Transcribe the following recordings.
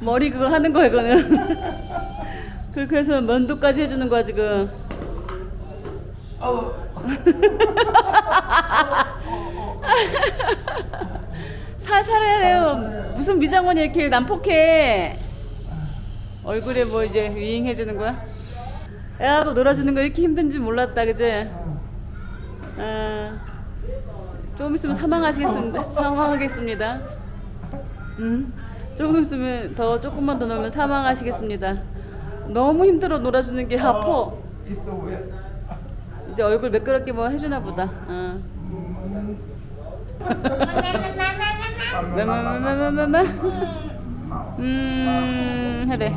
머리 그거 하는 거야 그거는. 그- 그래서 면도까지 해주는 거야 지금. 살살 해야 돼요. 무슨 미장원이 이렇게 난폭해. 얼굴에 뭐 이제 위잉 해주는 거야? 애하고 놀아주는 거 이렇게 힘든지 몰랐다, 그지? 아, 조금 있으면 사망하시겠습니다. 사망하겠습니다. 음, 조금 있으면 더 조금만 더 놀면 사망하시겠습니다. 너무 힘들어 놀아주는 게 아파. 이제 얼굴 매끄럽게 뭐 해주나 보다. 어. 마마마마마마. 음, 그래.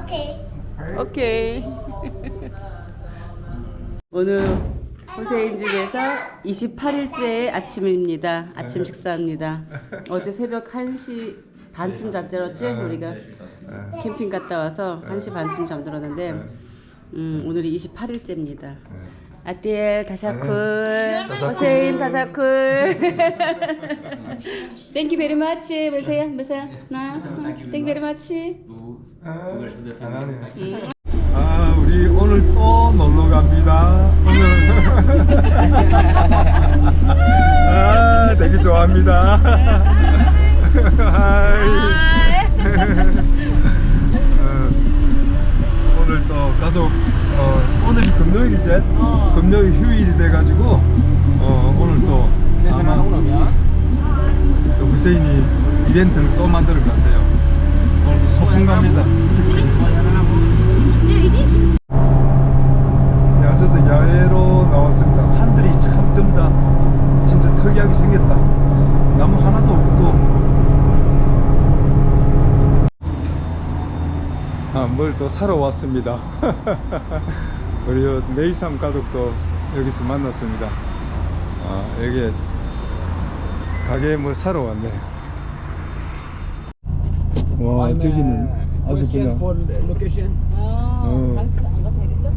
오케이. 오케이. 오늘 호세인 집에서 28일째 아침입니다. 아침 식사입니다. 어제 새벽 1시 반쯤 잠들었지? 우리가 캠핑 갔다 와서 1시 반쯤 잠들었는데 음, 오늘이 28일째입니다. 아띠엘 다샤쿨. 호세인 다샤쿨. 땡큐 베리 마치 보세요 보세요. 나. 땡큐 베리 마치 아, 우리 오늘 또 놀러 갑니다. 오늘. 아, 되게 좋아합니다. 어, 오늘 또 가족, 어, 오늘이 금요일이지? 금요일 휴일이 돼가지고, 어, 오늘 또 아마 또 후세인이 이벤트를 또 만들 것 같아요. 오늘도 소풍 갑니다. 야외로 나왔습니다. 산들이 참 전부 다 진짜 특이하게 생겼다. 나무 하나도 없고. 아, 뭘 또 사러 왔습니다. 우리 요 메이삼 가족도 여기서 만났습니다. 아, 여기 가게에 뭐 사러 왔네. 와, 저기는 아주 그냥. 아, 어. 안 가도 되겠어?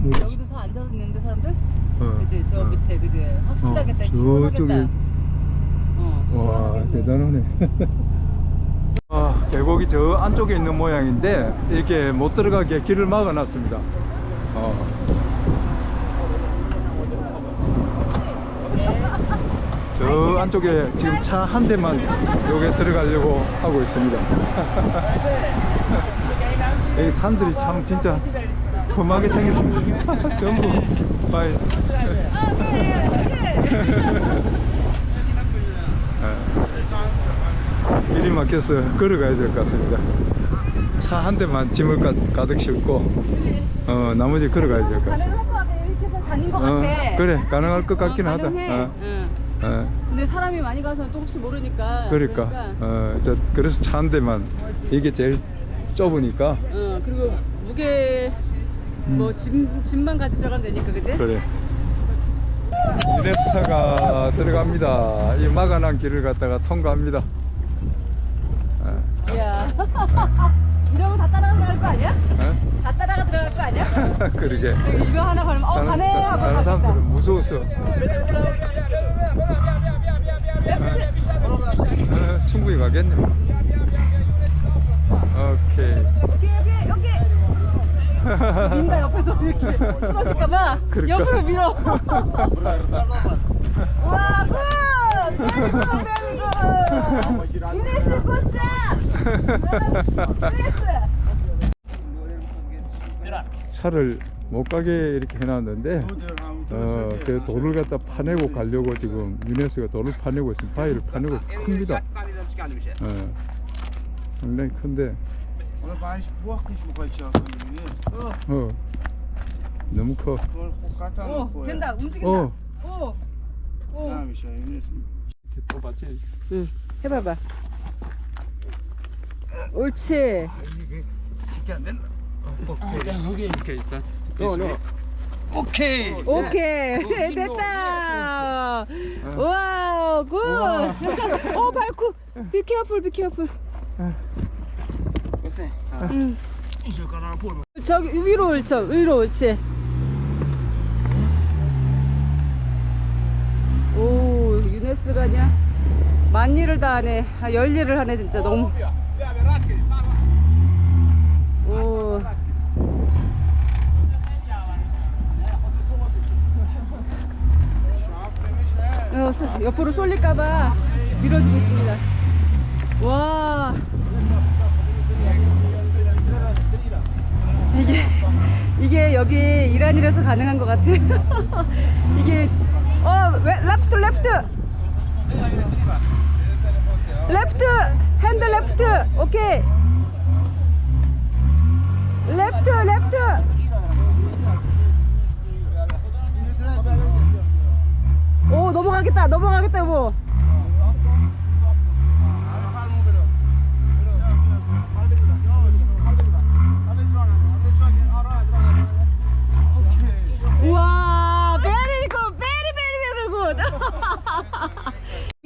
뭐, 여기도 서 앉아서 있는데 사람들? 어, 그지 저 어. 밑에 그지 확실하겠다 어, 시원하겠다 저쪽에. 어 와 시원하겠네. 대단하네 아, 계곡이 저 안쪽에 있는 모양인데 이렇게 못 들어가게 길을 막아놨습니다 어. 저 안쪽에 지금 차 한 대만 여기 들어가려고 하고 있습니다 여기 산들이 참 진짜 험하게 생겼습니다. 전부 바이. 예. 길이 막혀서 걸어가야 될 것 같습니다. 차 한 대만 짐을 가, 가득 싣고 어, 나머지 걸어가야 될 것 같습니다. 다닌 것 어, 같아. 그래 가능할 것 같긴 어, 하다. 어, 응. 어, 근데 사람이 많이 가서 또 혹시 모르니까 그러니까. 어, 저, 그래서 차 한 대만. 이게 제일 좁으니까. 어 그리고 무게 뭐 짐, 짐만 가지 들어가면 되니까 그지? 그래. 이네스차가 들어갑니다. 이 막아난 길을 갖다가 통과합니다. 어, 이야 이러면 다 따라가 들어갈 거 아니야? 어? 다 따라가 들어갈 거 아니야? 그러게. 이거 하나 걸면 어 다른, 가네 하고 다른 가겠다 사람들은 무서워서 어, 어, 충분히 가겠네 오케이 여기 여기 여기 민다 옆에서 이렇게 쓰러질까봐 그러니까. 옆으로 밀어. 와 굿! 대한민국 이네스 굿자 이네스. 차를 못 가게 이렇게 해놨는데 어, 그 돌을 갖다 파내고 가려고 지금 유네스가 돌을 파내고 있습니다. 바위를 파내고 큽니다. 어, 상당히 큰데 오늘 많이 부엌기시 먹어야 지 어, 어. 너무 커. 그걸 꼭 갖다 놓고. 어, 된다. 움직인다. 어. 어. 어. 남이셔. 또 맞지? 응. 해봐봐. 옳지. 아, 이게 쉽게 안 된다. 오케이. 아, 어, 어. 오케이. 오케이. 일단. 오케이. 오케이. 오케이. 됐다. 어. 와우. 굿. 오 발쿠. 비 케어풀. 비 케어풀. 세. 응. 저기 위로 올쳐 위로 올치. 오 유네스가냐? 만일을 다하네. 아, 열일을 하네 진짜 너무. 오. 어, 옆으로 쏠릴까봐 밀어주고 있습니다. 와. 이게 이게 여기 이란이라서 가능한 것 같아. 이게 어 왜, 레프트 레프트 레프트 핸드 레프트 오케이 레프트 레프트 오 넘어가겠다 넘어가겠다 여보 우와 베리 굿 베리 베리 베리 굿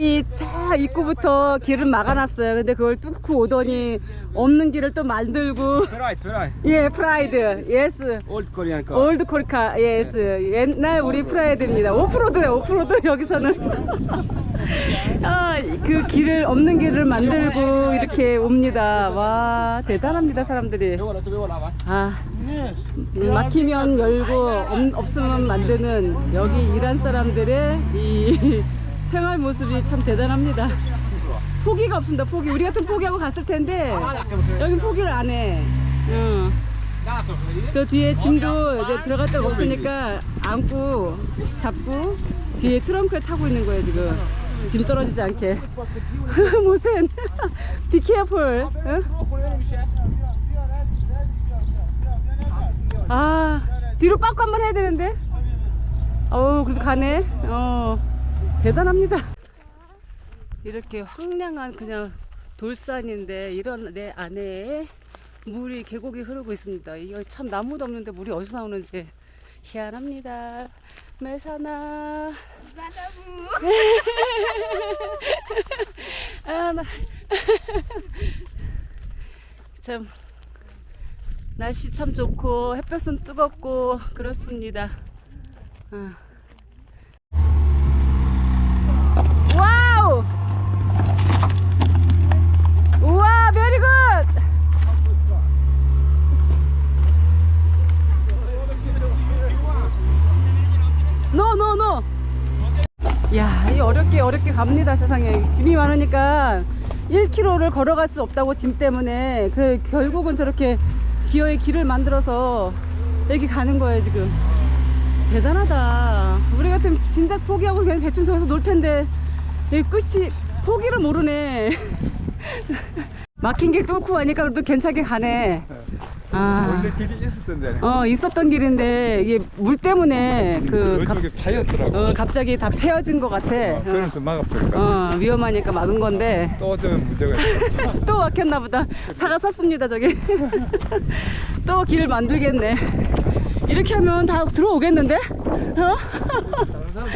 이 차 입구부터 길을 막아놨어요. 근데 그걸 뚫고 오더니 없는 길을 또 만들고. Right, right. 예 프라이드 예스 Korean car. 올드 코리카 예스 옛날 우리 프라이드입니다. 오프로드래 오프로드 여기서는. 아 그 길을 없는 길을 만들고 이렇게 옵니다. 와 대단합니다 사람들이. 아 음, 막히면 열고 없, 없으면 만드는 여기 이란 사람들의 이 생활 모습이 참 대단합니다. 포기가 없습니다 포기. 우리 같은 포기하고 갔을 텐데 여긴 포기를 안해. 응. 저 뒤에 짐도 이제 들어갈 데가 없으니까 안고 잡고 뒤에 트렁크에 타고 있는 거예요 지금. 짐 떨어지지 않게. 모센 응? 아 뒤로 빠꾸 한 번 해야 되는데? 어우 그래도 가네. 어 대단합니다. 이렇게 황량한 그냥 돌산인데 이런 내 안에 물이 계곡이 흐르고 있습니다. 이거 참 나무도 없는데 물이 어디서 나오는지. 희한합니다. 메사나. 아, 나... 참. 날씨 참 좋고 햇볕은 뜨겁고 그렇습니다. 어. 와우! 우와, 베리 굿! 노, 노, 노! 야, 이 어렵게 어렵게 갑니다, 세상에. 짐이 많으니까 1km를 걸어갈 수 없다고 짐 때문에. 그래, 결국은 저렇게 기어의 길을 만들어서 여기 가는 거예요, 지금. 대단하다. 우리 같은 진작 포기하고 그냥 대충 저기서 놀 텐데, 끝이 포기를 모르네. 막힌 길 뚫고 가니까 그래도 괜찮게 가네. 아. 원래 길이 있었던 데네. 어, 있었던 길인데, 이게 물 때문에 그, 갑, 이쪽에 파였더라고. 어, 갑자기 다 패어진 것 같아. 어, 그래서 막아버릴까. 어, 위험하니까 막은 건데 또좀 문제가 있어. 또 막혔나 보다. 사가 샀습니다, 저기. 또 길 만들겠네. 이렇게 하면 다 들어오겠는데? 어? 다른 사람.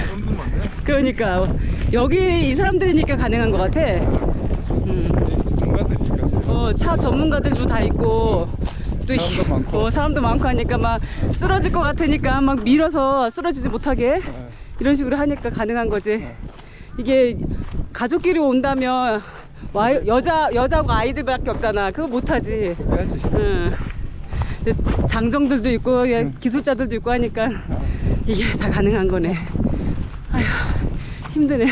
그러니까 여기 이 사람들이니까 가능한 것 같아. 음. 전문가들이니까. 어, 차 전문가들도 다 있고 또 이- 사람도 많고. 어, 사람도 많고 하니까 막 쓰러질 것 같으니까 막 밀어서 쓰러지지 못하게 어. 이런 식으로 하니까 가능한 거지. 이게 가족끼리 온다면 와, 여자 여자하고 아이들밖에 없잖아. 그거 못 하지. 해야지. 응. 근데 장정들도 있고 예, 기술자들도 있고 하니까 이게 다 가능한 거네. 아휴 힘드네.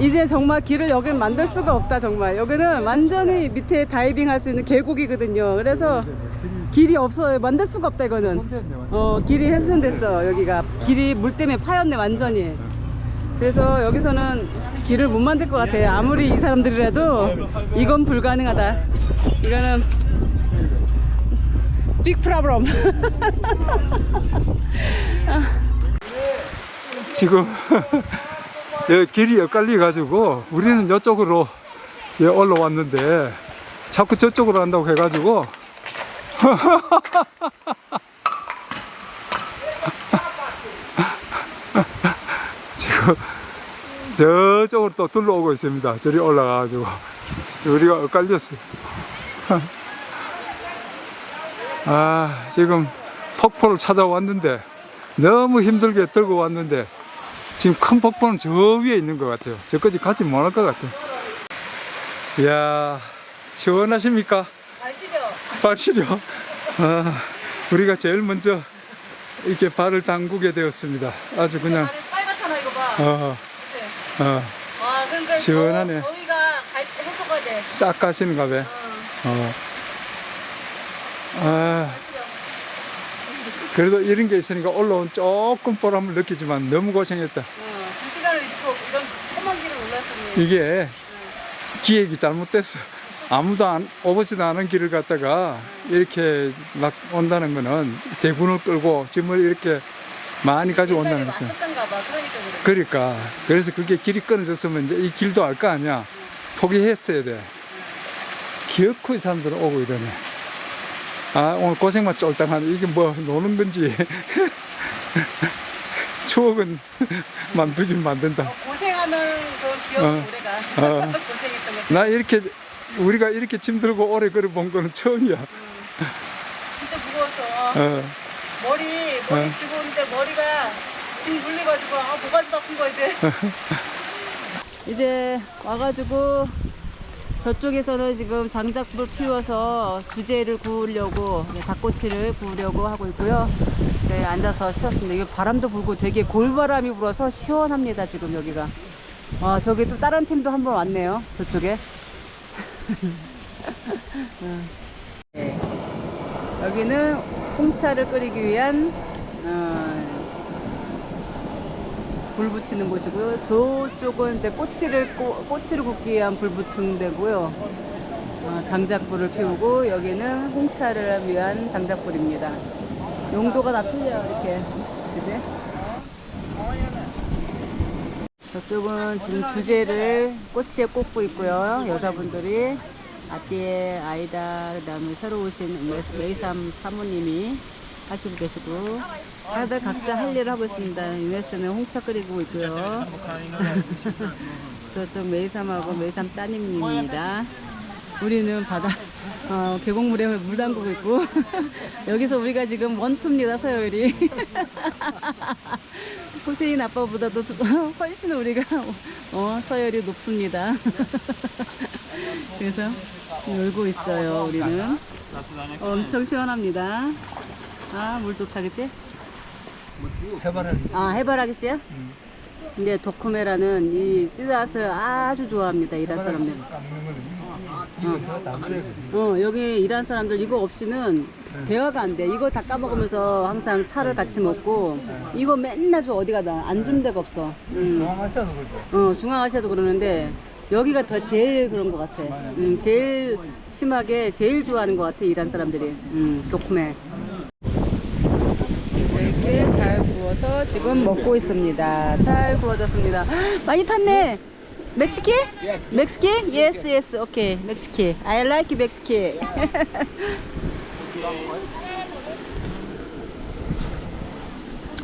이제 정말 길을 여긴 만들 수가 없다 정말. 여기는 완전히 밑에 다이빙 할 수 있는 계곡이거든요. 그래서 길이 없어요. 만들 수가 없다 이거는. 어 길이 훼손됐어 여기가 길이 물 때문에 파였네 완전히. 그래서 여기서는 길을 못 만들 것 같아요. 아무리 이 사람들이라도 이건 불가능하다. 이거는 빅 프라브럼. 지금 여기 길이 엇갈려 가지고 우리는 이쪽으로 예, 올라왔는데 자꾸 저쪽으로 한다고 해가지고 지금 저쪽으로 또 둘러오고 있습니다. 저리 올라가가지고 저리가 엇갈렸어요. 아 지금 폭포를 찾아왔는데 너무 힘들게 들고 왔는데 지금 큰 폭포는 저 위에 있는 것 같아요. 저까지 가지 못할 것 같아요. 이야, 시원하십니까? 아시죠? 발시려. 아, 우리가 제일 먼저 이렇게 발을 담그게 되었습니다. 아주 그냥, 빨갛잖아 이거 봐. 어, 그치? 어, 와 그러니까 시원하네. 더, 더위가 갈, 해소가 돼. 싹 가시는가 봐. 어. 어. 아, 그래도 이런 게 있으니까 올라온 조금 보람을 느끼지만 너무 고생했다. 어, 두 시간을 잊고 이런 험한 길을 올랐으니. 이게 기획이 잘못됐어. 아무도 안, 오보지도 않은 길을 갔다가 이렇게 막 온다는 거는 대군을 끌고 짐을 이렇게 많이 가지고 옛날에 온다는 것은. 왔었던가 봐. 그러니까 그래. 그러니까. 그래서 그게 길이 끊어졌으면 이제 이 길도 알 거 아니야. 포기했어야 돼. 기어코 이 사람들은 오고 이러네. 아, 오늘 고생만 쫄딱 하네. 이게 뭐 노는 건지. 추억은 만들긴 만든다. 어, 고생하면 그 기억이 어. 오래가. 어. 고생했던 게. 나 이렇게 우리가 이렇게 짐 들고 오래 걸어 본 거는 처음이야. 진짜 무거웠어. 어, 머리 머리 어. 쥐고 오는데 머리가 짐 물려가지고 아 모가지도 아픈 거 이제. 이제 와가지고 저쪽에서는 지금 장작불 피워서 주재를 구우려고 네, 닭꼬치를 구우려고 하고 있고요. 네 앉아서 쉬었습니다. 이게 바람도 불고 되게 골바람이 불어서 시원합니다 지금 여기가. 아 저기 또 다른 팀도 한 번 왔네요 저쪽에. 음. 네. 여기는 홍차를 끓이기 위한 어, 불 붙이는 곳이고요. 저쪽은 이제 꼬치를 꼬, 꼬치를 굽기 위한 불 붙은 데고요. 어, 장작불을 피우고 여기는 홍차를 위한 장작불입니다. 용도가 다 틀려요, 이렇게. 그지? 저쪽은 지금 주제를 꼬치에 꽂고 있고요. 여자분들이 앞뒤에 아이다, 그 다음에 새로 오신 레이삼 사모님이 하시고 계시고 다들 각자 할 일을 하고 있습니다. 유네스는 홍차 끓이고 있고요. 저쪽 메이삼하고 메이삼 따님입니다. 우리는 바다 어, 계곡물에 물 담그고 있고 여기서 우리가 지금 원투입니다 서열이 호세인 아빠보다도 훨씬 우리가 어, 서열이 높습니다 그래서 놀고 있어요 우리는 엄청 시원합니다 아 물 좋다 그치? 해바라기. 아 해바라기 씨야? 근데 도쿠메라는 이 씨앗을 아주 좋아합니다 이란 사람들 어, 여기 일하는 사람들 이거 없이는 대화가 안 돼. 이거 다 까먹으면서 항상 차를 같이 먹고 이거 맨날 저 어디 가다 안준 데가 없어. 음. 중앙아시아도 그렇죠. 어, 중앙아시아도 그러는데 여기가 더 제일 그런 것 같아. 음, 제일 심하게 제일 좋아하는 것 같아 일하는 사람들이. 음, 도쿠메. 이렇게 잘 지금 먹고 있습니다. 잘 구워졌습니다. 많이 탔네. 멕시키? 멕시키? Yes, yes. Okay. 멕시키. I like 멕시키.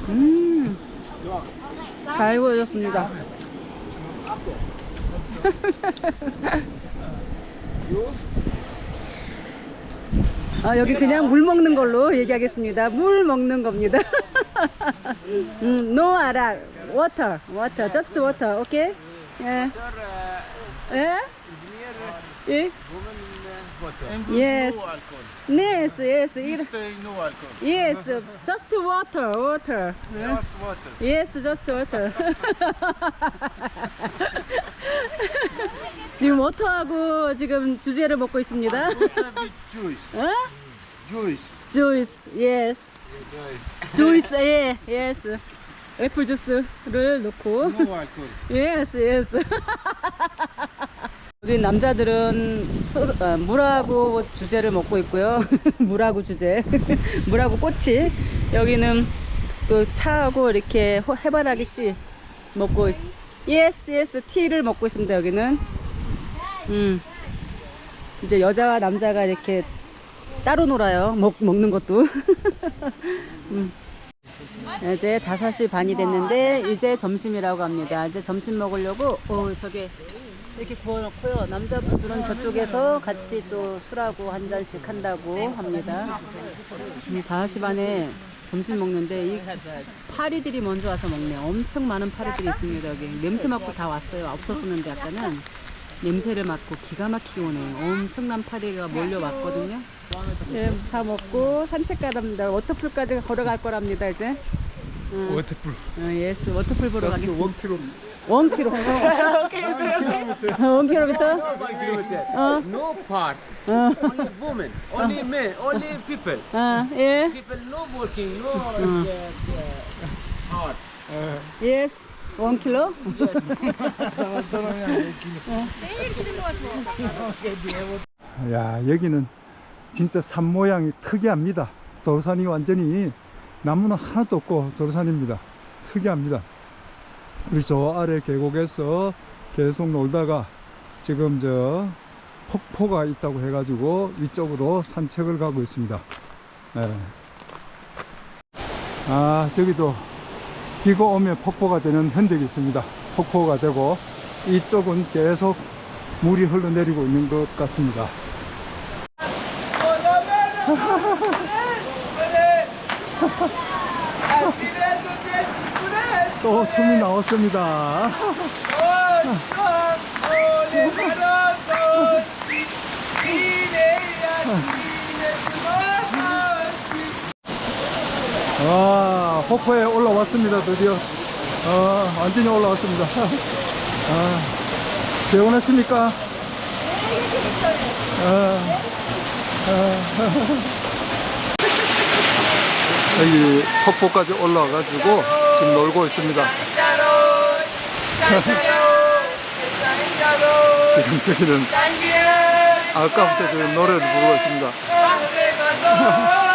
음. 잘 구워졌습니다. 아, 여기 그냥 물 먹는 걸로 얘기하겠습니다. 물 먹는 겁니다. 음, no 아락, water, water, just water, okay? 예. 예? 예? Yes. No alcohol. Yes, yes, it, Stay no alcohol. yes, just water, water. Just water. Yes, just water. 지금 워터하고 지금 주제를 먹고 있습니다. Water with juice. 어? Juice. 주이스, yes. 주이스, 예, yes. 애플 주스를 넣고. No alcohol. 예스 예스 여기 남자들은 술, 아, 물하고 주제를 먹고 있고요. 물하고 주제. 물하고 꼬치. 여기는 또 차하고 이렇게 호- 해바라기 씨 먹고 있 예스 예스 티를 먹고 있습니다 여기는. 음. 이제 여자와 남자가 이렇게 따로 놀아요. 먹, 먹는 것도. 음. 이제 5시 반이 됐는데 이제 점심이라고 합니다. 이제 점심 먹으려고 어 저게 이렇게 구워놓고요. 남자분들은 저쪽에서 같이 또 술하고 한 잔씩 한다고 합니다. 음, 5시 반에 점심 먹는데 이 파리들이 먼저 와서 먹네. 엄청 많은 파리들이 있습니다. 여기 냄새 맡고 다 왔어요. 없었었는데 아까는 냄새를 맡고 기가 막히게 오네요. 엄청난 파리가 몰려왔거든요. 예, 다 먹고 산책 가랍니다. 워터풀까지 걸어갈 거랍니다, 이제. 응. 워터풀. 어, 예스, 워터풀 보러 가겠습니다. 원 키로. 원 킬로. 원 킬로미터? 어, No part. 어, Only women. Only men. Only people. 어, 예. People no working. No uh, uh, hard. 예스. 원 킬로? 야 여기는 진짜 산 모양이 특이합니다. 도산이 완전히 나무는 하나도 없고 도산입니다. 특이합니다. 우리 저 아래 계곡에서 계속 놀다가 지금 저 폭포가 있다고 해가지고 위쪽으로 산책을 가고 있습니다. 예. 아 저기도 비가 오면 폭포가 되는 흔적이 있습니다. 폭포가 되고 이쪽은 계속 물이 흘러내리고 있는 것 같습니다. 또 춤이 나왔습니다. 와, 폭포에 올라왔습니다, 드디어. 어, 완전히 올라왔습니다. 아, 개운했습니까? 아, 여기 폭포까지 올라와가지고 지금 놀고 있습니다. 지금 저기는 아까부터 지금 노래를 부르고 있습니다.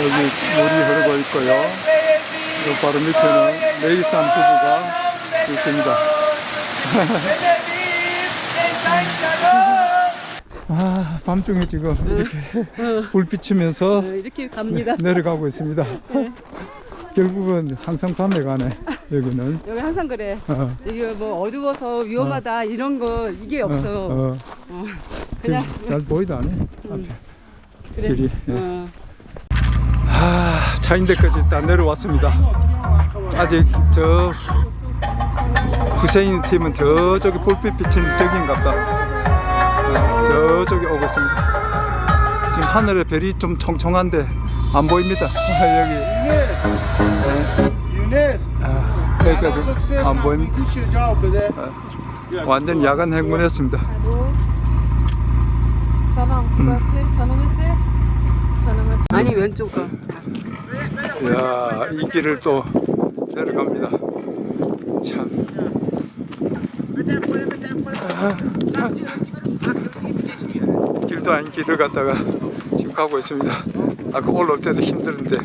여기 물이 흐르고 있고요. 요 바로 밑에는 레이산 부부가 있습니다. 아, 밤중에 지금 이렇게 불 비치면서 어, 이렇게 갑니다. 내려가고 있습니다. 결국은 항상 밤에 가네, 여기는. 여기 항상 그래. 어, 이게 뭐 어두워서 위험하다 이런 거 이게 없어. 어, 어. 어. 지금 그냥 잘 보이다, 안 해? 앞에. 그래. 길이, 예. 어. 아, 차인대까지 다 내려왔습니다. 아직 저 후세인 팀은 저쪽에 불빛 비친 저기인갑다. 어, 저쪽에 오고 있습니다. 지금 하늘에 별이 좀 총총한데 안 보입니다. 아, 여기. 아, 여기까지 안. 보입니다. Hè. 완전 야간 행군했습니다. 아니 왼쪽 거. 이야, 이 길을 또 내려갑니다. 참. 아, 길도 아닌 길을 갔다가 지금 가고 있습니다. 아까 올라올 때도 힘들은데,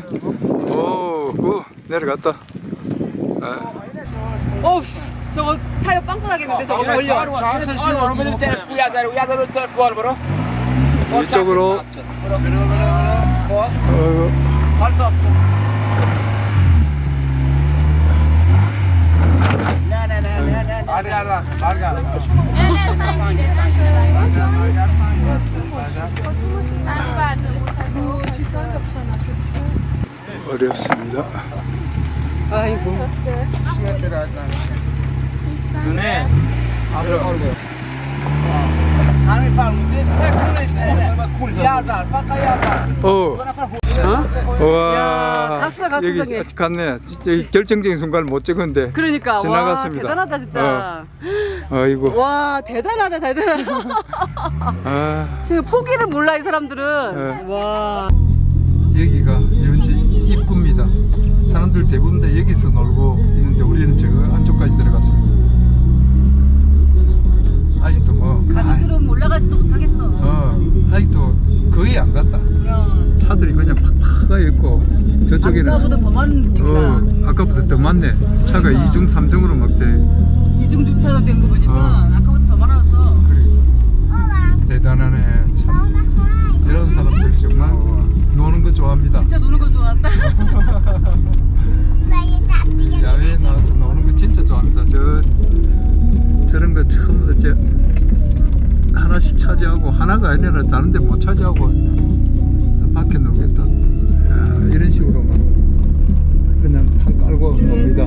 오, 오 내려갔다. 아, 어, 저거 타이어 빵꾸 나겠는데 저거? 걸려. 이쪽으로, 어, O refsimde. Ay bu. Şişmek bir şey. Bu ne? Abi sorgu. همین فرمودید تکونش اینه یه ظرف فقط یه ظرف 어? 와, 야, 갔어, 갔어, 여기 저기. 갔네. 진짜 이 결정적인 순간을 못 찍었는데. 그러니까 지나갔습니다. 와 대단하다 진짜. 아이고. 와 대단하다 대단하다. 아. 지금 포기를 몰라 이 사람들은. 네. 와. 여기가 현재 입구입니다. 사람들 대부분 다 여기서 놀고 있는데 우리는 저 안쪽까지 들어갔습니다. 아직도 뭐 가족들은 올라가지도 못하겠어. 어, 아직도 거의 안 갔다. 야, 차들이 그냥 팍팍 가 있고 저쪽에는 아까보다 더 많은. 어, 아까보다 더 많네. 차가 2중 3중으로 막대. 이중 주차장 된거 보니까 어. 아까보다 더 많아서. 대단하네. 참 이런 사람들이 정말 노는 거 좋아합니다. 진짜 노는 거 좋아한다. 야외에 나와서 노는 거 진짜 좋아합니다. 저 저런 거 처음 어째 하나씩 차지하고 하나가 아니라 다른 데 못 차지하고 밖에 놀겠다. 야, 이런 식으로 막 하고 옵니다.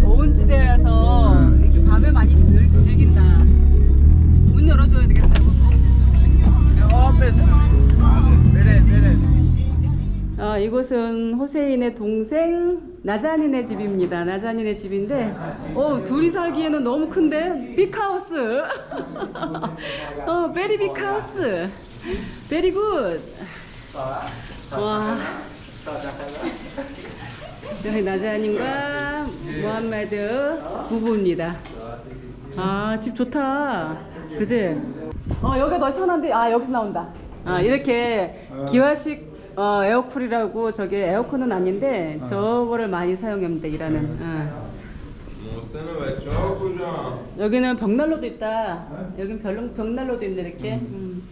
더운 지대라서 아, 이곳은 호세인의 동생 나자닌의 집입니다. 나자닌의 집인데, 어, 둘이 살기에는 너무 큰데? 빅하우스. 어, 베리 빅하우스. 베리 굿. 와. 여기 나자님과 모함메드 부부입니다. 아, 집 좋다. 그지? 어, 여기가 더 시원한데, 아, 여기서 나온다. 아, 이렇게 기화식 어, 에어쿨이라고 저게 에어컨은 아닌데 어. 저거를 많이 사용했는데 일하는. 네. 어. 여기는 벽난로도 있다. 여긴 벽, 벽난로도 있네 이렇게. 음.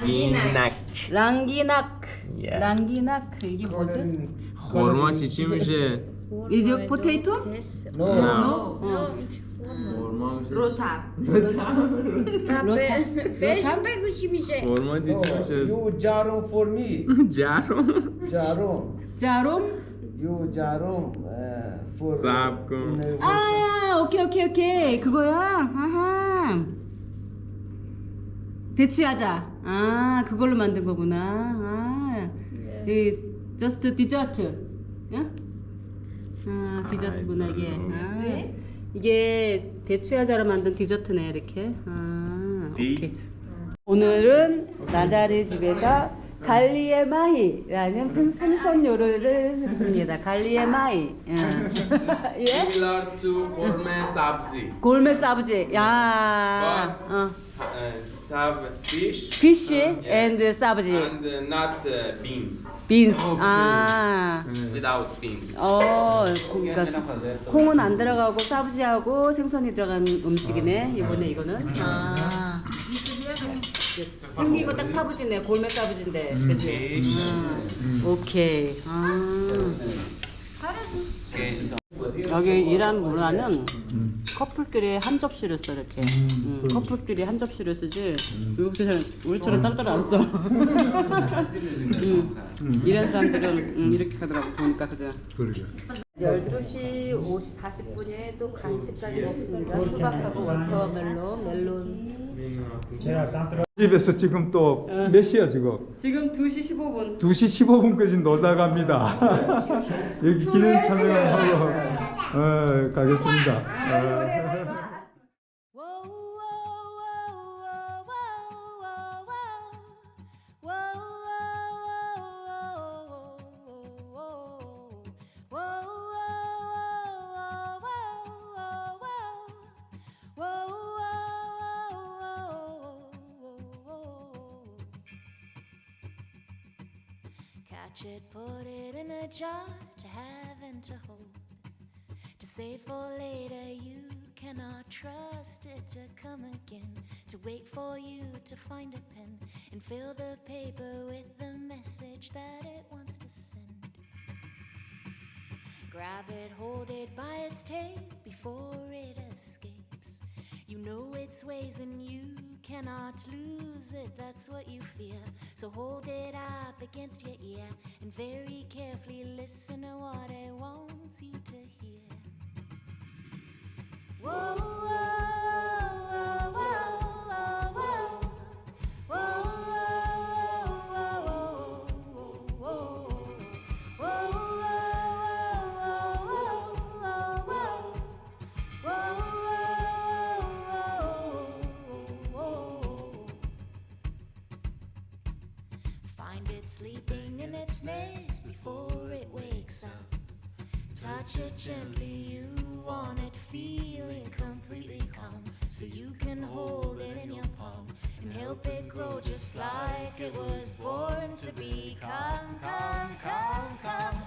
Minak. 랑기낙. 랑기낙 이게 뭐지? Hurma çiçeği mi No. No. No. No. 어. Rotar. Tá be- beijo, pega o time G. Orman için No, şey. you jarum for me. Jarum. Jarum. 자롬? You jarum uh, for Sapkum. in a- 아, 오케이, 오케이, 오케이. 그거야? 아하. 대추야자. 아, 그걸로 만든 거구나. 아. 이, just dessert. 예? 아, 디저트구나, 이게. 아. 네? 이게 대추야자로 만든 디저트네 이렇게. 아, 오케이. 오늘은 나자리 집에서 갈리에 마이라는 풍산선 요리를 했습니다. 갈리에 마이. 예. 예? Similar 골메 사브지. 야. 어. Sab fish 피쉬 앤드 사브지. and not uh, beans 빈스. 아. without beans 어, 그러니까 콩은 안 들어가고 사브지하고 생선이 들어간 음식이네. 이번에 이거는. 아. 생긴 거딱 사브지네. 골메 사브지인데. 그지? 음. 오케이. 아. 여기 이란 문화는 커플끼리 한 접시를 써 이렇게. 음, 커플끼리 한 접시를 쓰지. 우리처럼 우리처럼 딸딸 안 써. 음, 이란 사람들은 음, 이렇게 하더라고 보니까 그죠. 그러게. 12시 50, 40분에 또 간식까지 먹습니다. 수박하고 워터멜론, 멜론. 집에서 지금 또 몇 시야 지금? 지금 2시 15분. 2시 15분까지 놀다 갑니다. 여기 기념 촬영하고 어, 가겠습니다. 어. Put it in a jar to have and to hold. To save for later, you cannot trust it to come again. To wait for you to find a pen and fill the paper with the message that it wants to send. Grab it, hold it by its tail before it escapes. You know its ways and you cannot lose it, that's what you fear. So hold it up against your ear and very carefully listen to what it wants you to hear. Whoa, whoa, touch it gently. You want it feeling completely calm. So you can hold it in your palm and help it grow just like it was born to be. Come, come, come, come.